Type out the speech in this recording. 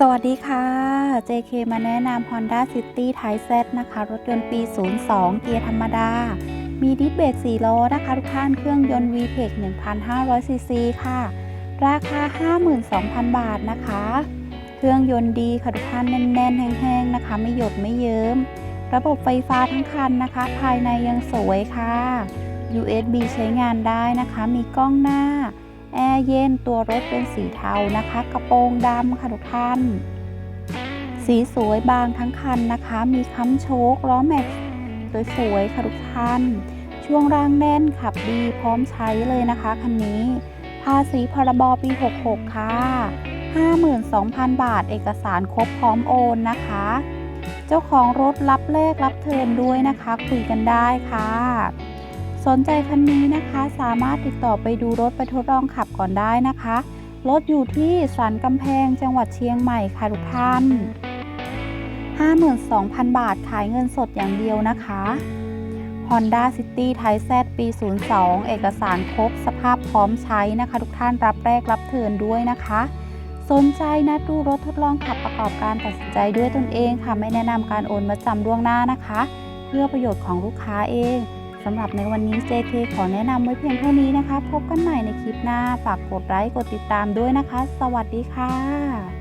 สวัสดีค่ะ JK มาแนะนำ Honda City t y p e Z นะคะ รถยนต์ปี 02 เกียร์ธรรมดา มีดิสเบรก4ล้อนะคะ ทุกท่านเครื่องยนต์ VTEC 1,500 ซีซีค่ะ ราคา 52,000 บาทนะคะ เครื่องยนต์ดีค่ะทุกท่านแน่น ๆ แห้ง ๆ นะคะ ไม่หยดไม่เยิ้ม ระบบไฟฟ้าทั้งคันนะคะ ภายในยังสวยค่ะ USB ใช้งานได้นะคะ มีกล้องหน้า แอร์เย็นตัวรถเป็นสีเทานะคะ กระโปรงดำค่ะทุกท่าน สีสวยบางทั้งคันนะคะ มีค้ำโชคล้อแม็กสวยๆค่ะทุกท่าน ช่วงล่างแน่นขับดีพร้อมใช้เลยนะคะคันนี้ ภาษีพรบปี 66 ค่ะ 52,000 บาทเอกสารครบพร้อมโอนนะคะ เจ้าของรถรับเลขรับเทิร์นด้วยนะคะ คุยกันได้ค่ะ สนใจคันนี้นะคะสามารถติดต่อไปดูรถไปทดลองขับก่อนได้นะคะ รถอยู่ที่สันกำแพงจังหวัดเชียงใหม่ค่ะทุกท่าน 52,000 บาทขายเงินสดอย่างเดียวนะคะ Honda City t y p e Z ปี 02 เอกสารครบสภาพพร้อมใช้นะคะ ทุกท่านรับแรกรับเทินด้วยนะคะ สนใจนะดูรถทดลองขับประกอบการตัดสินใจด้วยตนเองค่ะ ไม่แนะนำการโอนมาจำล่วงหน้านะคะ เพื่อประโยชน์ของลูกค้าเอง สำหรับในวันนี้ JK ขอแนะนำไว้เพียงเท่านี้นะคะ พบกันใหม่ในคลิปหน้า ฝากกดไลค์ กดติดตามด้วยนะคะ สวัสดีค่ะ